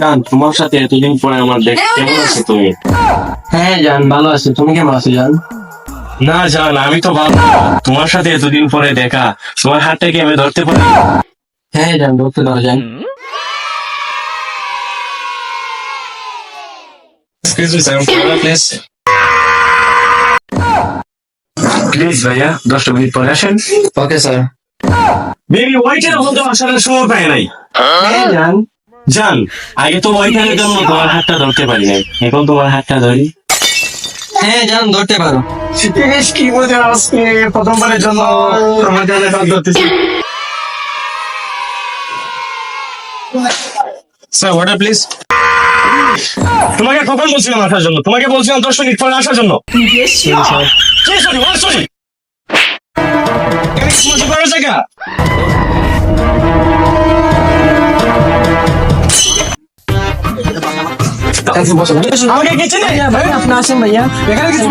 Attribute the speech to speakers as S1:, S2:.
S1: জান তোমার সাথে এতদিন পরে আমার দেখ কেমন আছো তুমি?
S2: হ্যাঁ জান ভালো আছি। তুমি কেমন আছো জান?
S1: না জান আমি তো ভালো। তোমার সাথে এতদিন পরে দেখা তোমার হাতটা কি আমি ধরতে পারি?
S2: হ্যাঁ জান ধরতে পারো জান।
S1: Excuse me, sir. Please. Please ভাইয়া দশটা মিনিট পরে আসেন।
S2: ওকে স্যার
S1: বেবি ওয়াইটার এখন আসার সময় পায় নাই।
S2: হ্যাঁ জান।
S1: জান আগে তো ওয়াইটারের জন্য তোমার হাতটা ধরতে পারি নাই। এখন তোমার হাতটা ধরি।
S2: হ্যাঁ জান ধরতে পারো।
S1: বেশ কি মজা আজকে প্রথমবারের জন্য তোমার জানে হাত ধরতেছি। স্যার অর্ডার প্লিজ তোমাকে কখন বলছিলাম আসার জন্য? তোমাকে বলছিলাম দশ মিনিট পরে আসার জন্য। কি সরি ওয়ার সরি করার জায়গা আমাকে কিছু নেই
S2: ভাই আপনি আসেন ভাইয়া।
S1: এখানে কিছু